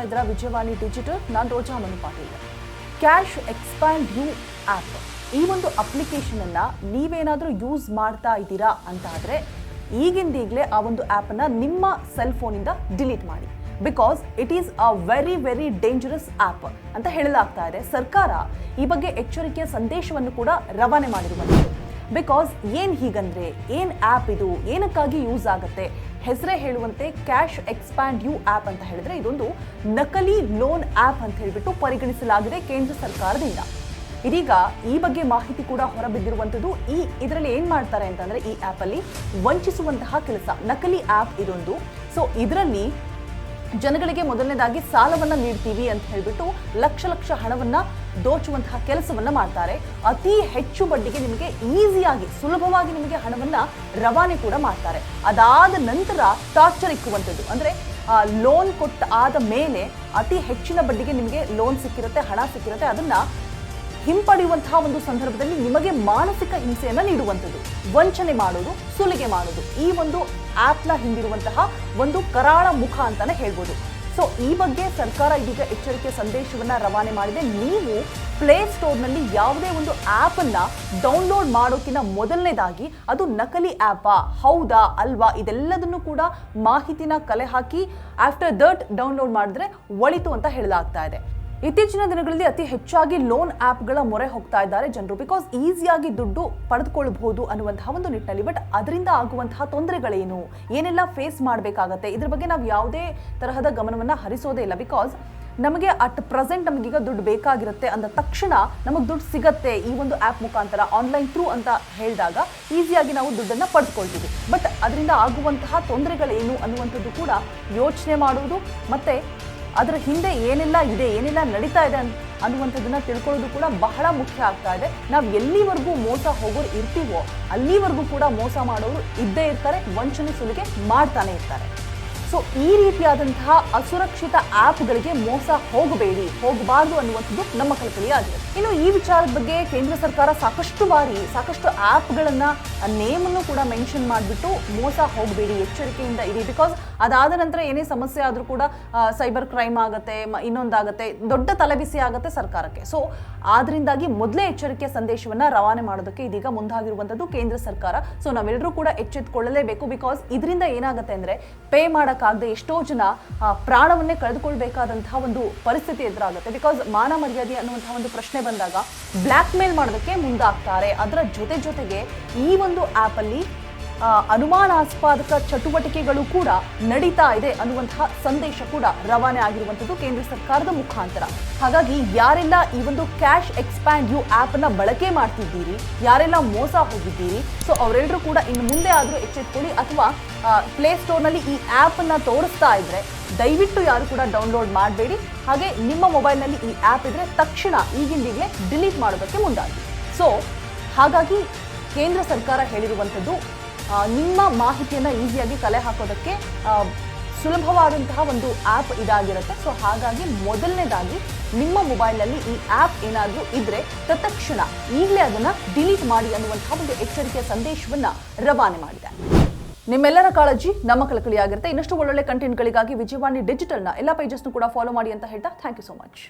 ನೋಡ್ತಾ ಇದ್ದೀರಾ ವಿಜಯವಾಣಿ ಡಿಜಿಟಲ್, ನಾನು Roja Manu Patil. Cash expand U app ಈ ಒಂದು ಅಪ್ಲಿಕೇಶನ್ ಅನ್ನ ನೀವೇನಾದರೂ ಯೂಸ್ ಮಾಡ್ತಾ ಇದ್ದೀರಾ ಅಂತ ಆದರೆ ಈಗಿಂದೀಗಲೇ ಆ ಒಂದು ಆ್ಯಪನ್ನು ನಿಮ್ಮ ಸೆಲ್ ಫೋನಿಂದ ಡಿಲೀಟ್ ಮಾಡಿ. Because it is a very very dangerous app ಅಂತ ಹೇಳಲಾಗ್ತಾ ಇದೆ. ಸರ್ಕಾರ ಈ ಬಗ್ಗೆ ಎಚ್ಚರಿಕೆಯ ಸಂದೇಶವನ್ನು ಕೂಡ ರವಾನೆ ಮಾಡಿರುವಂಥದ್ದು ಬಿಕಾಸ್ ಏನು ಹೀಗಂದ್ರೆ, ಏನು ಆ್ಯಪ್ ಇದು, ಏನಕ್ಕಾಗಿ ಯೂಸ್ ಆಗುತ್ತೆ? ಹೆಸರೇ ಹೇಳುವಂತೆ ಕ್ಯಾಶ್ ಎಕ್ಸ್ಪ್ಯಾಂಡ್ ಯು ಆ್ಯಪ್ ಅಂತ ಹೇಳಿದ್ರೆ ಇದೊಂದು ನಕಲಿ ಲೋನ್ ಆ್ಯಪ್ ಅಂತ ಹೇಳಿಬಿಟ್ಟು ಪರಿಗಣಿಸಲಾಗಿದೆ ಕೇಂದ್ರ ಸರ್ಕಾರದಿಂದ. ಇದೀಗ ಈ ಬಗ್ಗೆ ಮಾಹಿತಿ ಕೂಡ ಹೊರಬಿದ್ದಿರುವಂಥದ್ದು, ಈ ಇದರಲ್ಲಿ ಏನು ಮಾಡ್ತಾರೆ ಅಂತಂದರೆ ಈ ಆ್ಯಪಲ್ಲಿ ವಂಚಿಸುವಂತಹ ಕೆಲಸ, ನಕಲಿ ಆ್ಯಪ್ ಇದೊಂದು. ಸೊ ಇದರಲ್ಲಿ ಜನಗಳಿಗೆ ಮೊದಲನೇದಾಗಿ ಸಾಲವನ್ನು ನೀಡ್ತೀವಿ ಅಂತ ಹೇಳಿಬಿಟ್ಟು ಲಕ್ಷ ಲಕ್ಷ ಹಣವನ್ನ ದೋಚುವಂತಹ ಕೆಲಸವನ್ನ ಮಾಡ್ತಾರೆ. ಅತಿ ಹೆಚ್ಚು ಬಡ್ಡಿಗೆ ನಿಮಗೆ ಈಸಿಯಾಗಿ, ಸುಲಭವಾಗಿ ನಿಮಗೆ ಹಣವನ್ನ ರವಾನೆ ಕೂಡ ಮಾಡ್ತಾರೆ. ಅದಾದ ನಂತರ ಟಾರ್ಚರ್ ಇಕ್ಕುವಂಥದ್ದು. ಅಂದ್ರೆ ಲೋನ್ ಕೊಟ್ಟ ಆದ ಮೇಲೆ ಅತಿ ಹೆಚ್ಚಿನ ಬಡ್ಡಿಗೆ ನಿಮಗೆ ಲೋನ್ ಸಿಕ್ಕಿರುತ್ತೆ, ಹಣ ಸಿಕ್ಕಿರುತ್ತೆ. ಅದನ್ನ ಹಿಂಪಡೆಯುವಂತಹ ಒಂದು ಸಂದರ್ಭದಲ್ಲಿ ನಿಮಗೆ ಮಾನಸಿಕ ಹಿಂಸೆಯನ್ನು ನೀಡುವಂಥದ್ದು. ವಂಚನೆ ಮಾಡೋದು, ಸುಲಿಗೆ ಮಾಡೋದು. ಈ ಒಂದು ಆ್ಯಪ್ನ ಹಿಂದಿರುವಂತಹ ಒಂದು ಕರಾಳ ಮುಖ ಅಂತಾನೆ ಹೇಳ್ಬೋದು. ಸೊ, ಈ ಬಗ್ಗೆ ಸರ್ಕಾರ ಇದೀಗ ಎಚ್ಚರಿಕೆ ಸಂದೇಶವನ್ನ ರವಾನೆ ಮಾಡಿದೆ. ನೀವು ಪ್ಲೇ ಸ್ಟೋರ್ನಲ್ಲಿ ಯಾವುದೇ ಒಂದು ಆ್ಯಪನ್ನು ಡೌನ್ಲೋಡ್ ಮಾಡೋಕ್ಕಿಂತ ಮೊದಲನೇದಾಗಿ ಅದು ನಕಲಿ ಆ್ಯಪಾ ಹೌದಾ, ಅಲ್ವಾ? ಇದೆಲ್ಲದನ್ನು ಕೂಡ ಮಾಹಿತಿನ ಕಲೆ ಹಾಕಿ ಆಫ್ಟರ್ ದಟ್ ಡೌನ್ಲೋಡ್ ಮಾಡಿದ್ರೆ ಒಳಿತು ಅಂತ ಹೇಳಲಾಗ್ತಾ ಇದೆ. ಇತ್ತೀಚಿನ ದಿನಗಳಲ್ಲಿ ಅತಿ ಹೆಚ್ಚಾಗಿ ಲೋನ್ ಆ್ಯಪ್ಗಳ ಮೊರೆ ಹೋಗ್ತಾ ಇದ್ದಾರೆ ಜನರು. ಬಿಕಾಸ್ ಈಸಿಯಾಗಿ ದುಡ್ಡು ಪಡೆದುಕೊಳ್ಳಬಹುದು ಅನ್ನುವಂತಹ ಒಂದು ನಿಟ್ಟಿನಲ್ಲಿ ಬಟ್ ಅದರಿಂದ ಆಗುವಂತಹ ತೊಂದರೆಗಳೇನು? ಏನೆಲ್ಲ ಫೇಸ್ ಮಾಡಬೇಕಾಗತ್ತೆ? ಇದ್ರ ಬಗ್ಗೆ ನಾವು ಯಾವುದೇ ತರಹದ ಗಮನವನ್ನು ಹರಿಸೋದೇ ಇಲ್ಲ. ಬಿಕಾಸ್ ನಮಗೆ ಅಟ್ ಪ್ರೆಸೆಂಟ್ ನಮಗೀಗ ದುಡ್ಡು ಬೇಕಾಗಿರುತ್ತೆ ಅಂದ ತಕ್ಷಣ ನಮಗೆ ದುಡ್ಡು ಸಿಗತ್ತೆ ಈ ಒಂದು ಆ್ಯಪ್ ಮುಖಾಂತರ ಆನ್ಲೈನ್ ಥ್ರೂ ಅಂತ ಹೇಳಿದಾಗ ಈಸಿಯಾಗಿ ನಾವು ದುಡ್ಡನ್ನು ಪಡೆದುಕೊಳ್ತೀವಿ. ಬಟ್ ಅದರಿಂದ ಆಗುವಂತಹ ತೊಂದರೆಗಳೇನು ಅನ್ನುವಂಥದ್ದು ಕೂಡ ಯೋಚನೆ ಮಾಡುವುದು ಮತ್ತು ಅದರ ಹಿಂದೆ ಏನೆಲ್ಲ, ಇದೆ ಏನೆಲ್ಲ, ನಡೀತಾ ಇದೆ ಅಂತ ಅನ್ನುವಂಥದ್ದನ್ನ ತಿಳ್ಕೊಳ್ಳೋದು ಕೂಡ ಬಹಳ ಮುಖ್ಯ ಆಗ್ತಾ ಇದೆ. ನಾವು ಎಲ್ಲಿವರೆಗೂ ಮೋಸ ಹೋಗೋರು ಇರ್ತೀವೋ, ಅಲ್ಲಿವರೆಗೂ ಕೂಡ ಮೋಸ ಮಾಡೋರು ಇದ್ದೇ ಇರ್ತಾರೆ, ವಂಚನೆ ಸುಲಿಗೆ ಮಾಡ್ತಾನೆ ಇರ್ತಾರೆ. ಸೊ ಈ ರೀತಿಯಾದಂತಹ ಅಸುರಕ್ಷಿತ ಆ್ಯಪ್ಗಳಿಗೆ ಮೋಸ ಹೋಗಬೇಡಿ, ಹೋಗಬಾರ್ದು ಅನ್ನುವಂಥದ್ದು ನಮ್ಮ ಕಲ್ಪನೆಯಾಗಿದೆ ಇನ್ನು ಈ ವಿಚಾರದ ಬಗ್ಗೆ ಕೇಂದ್ರ ಸರ್ಕಾರ ಸಾಕಷ್ಟು ಬಾರಿ, ಸಾಕಷ್ಟು ಆ್ಯಪ್ಗಳನ್ನು ನೇಮನ್ನು ಕೂಡ ಮೆನ್ಷನ್ ಮಾಡಿಬಿಟ್ಟು ಮೋಸ ಹೋಗಬೇಡಿ ಎಚ್ಚರಿಕೆಯಿಂದ ಇರಿ. ಬಿಕಾಸ್ ಅದಾದ ನಂತರ ಏನೇ ಸಮಸ್ಯೆ ಆದರೂ ಕೂಡ ಸೈಬರ್ ಕ್ರೈಮ್ ಆಗುತ್ತೆ ಇನ್ನೊಂದಾಗುತ್ತೆ, ದೊಡ್ಡ ತಲೆಬಿಸಿ ಆಗುತ್ತೆ ಸರ್ಕಾರಕ್ಕೆ. ಸೊ ಆದ್ರಿಂದಾಗಿ ಮೊದಲೇ ಎಚ್ಚರಿಕೆ ಸಂದೇಶವನ್ನ ರವಾನೆ ಮಾಡೋದಕ್ಕೆ ಇದೀಗ ಮುಂದಾಗಿರುವಂಥದ್ದು ಕೇಂದ್ರ ಸರ್ಕಾರ. ಸೊ ನಾವೆಲ್ಲರೂ ಕೂಡ ಎಚ್ಚೆತ್ತುಕೊಳ್ಳಲೇಬೇಕು ಬಿಕಾಸ್ ಇದರಿಂದ ಏನಾಗುತ್ತೆ ಅಂದ್ರೆ, ಪೇ ಮಾಡೋಕ್ಕಾಗದೆ ಎಷ್ಟೋ ಜನ ಪ್ರಾಣವನ್ನೇ ಕಳೆದುಕೊಳ್ಬೇಕಾದಂತಹ ಒಂದು ಪರಿಸ್ಥಿತಿ ಎದುರಾಗುತ್ತೆ. ಬಿಕಾಸ್ ಮಾನ ಮರ್ಯಾದೆ ಅನ್ನುವಂತಹ ಒಂದು ಪ್ರಶ್ನೆ ಬಂದಾಗ ಬ್ಲ್ಯಾಕ್ ಮೇಲ್ ಮಾಡೋದಕ್ಕೆ ಮುಂದಾಗ್ತಾರೆ. ಅದರ ಜೊತೆ ಜೊತೆಗೆ ಈ ಒಂದು ಆ್ಯಪಲ್ಲಿ ಅನುಮಾನಾಸ್ಪದ ಚಟುವಟಿಕೆಗಳು ಕೂಡ ನಡೀತಾ ಇದೆ ಅನ್ನುವಂತಹ ಸಂದೇಶ ಕೂಡ ರವಾನೆ ಆಗಿರುವಂಥದ್ದು ಕೇಂದ್ರ ಸರ್ಕಾರದ ಮುಖಾಂತರ. ಹಾಗಾಗಿ ಯಾರೆಲ್ಲ ಈ ಒಂದು ಕ್ಯಾಶ್ ಎಕ್ಸ್ಪ್ಯಾಂಡ್ ಯು ಆ್ಯಪನ್ನು ಬಳಕೆ ಮಾಡ್ತಿದ್ದೀರಿ, ಯಾರೆಲ್ಲ ಮೋಸ ಹೋಗಿದ್ದೀರಿ ಸೊ ಅವರೆಲ್ಲರೂ ಕೂಡ ಇನ್ನು ಮುಂದೆ ಆದರೂ ಎಚ್ಚೆತ್ಕೊಳ್ಳಿ ಅಥವಾ ಪ್ಲೇ ಸ್ಟೋರ್ನಲ್ಲಿ ಈ ಆ್ಯಪನ್ನು ತೋರಿಸ್ತಾ ಇದ್ರೆ ದಯವಿಟ್ಟು ಯಾರು ಕೂಡ ಡೌನ್ಲೋಡ್ ಮಾಡಬೇಡಿ. ಹಾಗೆ ನಿಮ್ಮ ಮೊಬೈಲ್ನಲ್ಲಿ ಈ ಆ್ಯಪ್ ಇದ್ರೆ ತಕ್ಷಣ ಈಗಿಂದಿಗೆ ಡಿಲೀಟ್ ಮಾಡೋದಕ್ಕೆ ಮುಂದಾಗಿ. ಸೊ ಹಾಗಾಗಿ ಕೇಂದ್ರ ಸರ್ಕಾರ ಹೇಳಿರುವಂಥದ್ದು ನಿಮ್ಮ ಮಾಹಿತಿಯನ್ನು ಈಸಿಯಾಗಿ ಕಲೆ ಹಾಕೋದಕ್ಕೆ ಸುಲಭವಾದಂತಹ ಒಂದು ಆ್ಯಪ್ ಇದಾಗಿರುತ್ತೆ. ಸೊ ಹಾಗಾಗಿ ಮೊದಲನೇದಾಗಿ ನಿಮ್ಮ ಮೊಬೈಲ್ನಲ್ಲಿ ಈ ಆ್ಯಪ್ ಏನಾದರೂ ಇದ್ರೆ ತತ್ಕ್ಷಣ ಈಗಲೇ ಅದನ್ನು ಡಿಲೀಟ್ ಮಾಡಿ ಅನ್ನುವಂತಹ ಒಂದು ಎಚ್ಚರಿಕೆಯ ಸಂದೇಶವನ್ನು ರವಾನೆ ಮಾಡಿದೆ. ನಿಮ್ಮೆಲ್ಲರ ಕಾಳಜಿ ನಮ್ಮ ಕಳಕಳಿಯಾಗಿರುತ್ತೆ. ಇನ್ನಷ್ಟು ಒಳ್ಳೊಳ್ಳೆ ಕಂಟೆಂಟ್ಗಳಿಗಾಗಿ ವಿಜಯವಾಣಿ ಡಿಜಿಟಲ್ನ ಎಲ್ಲ ಪೇಜಸ್ನು ಕೂಡ ಫಾಲೋ ಮಾಡಿ ಅಂತ ಹೇಳ್ತಾ ಥ್ಯಾಂಕ್ ಯು ಸೊ ಮಚ್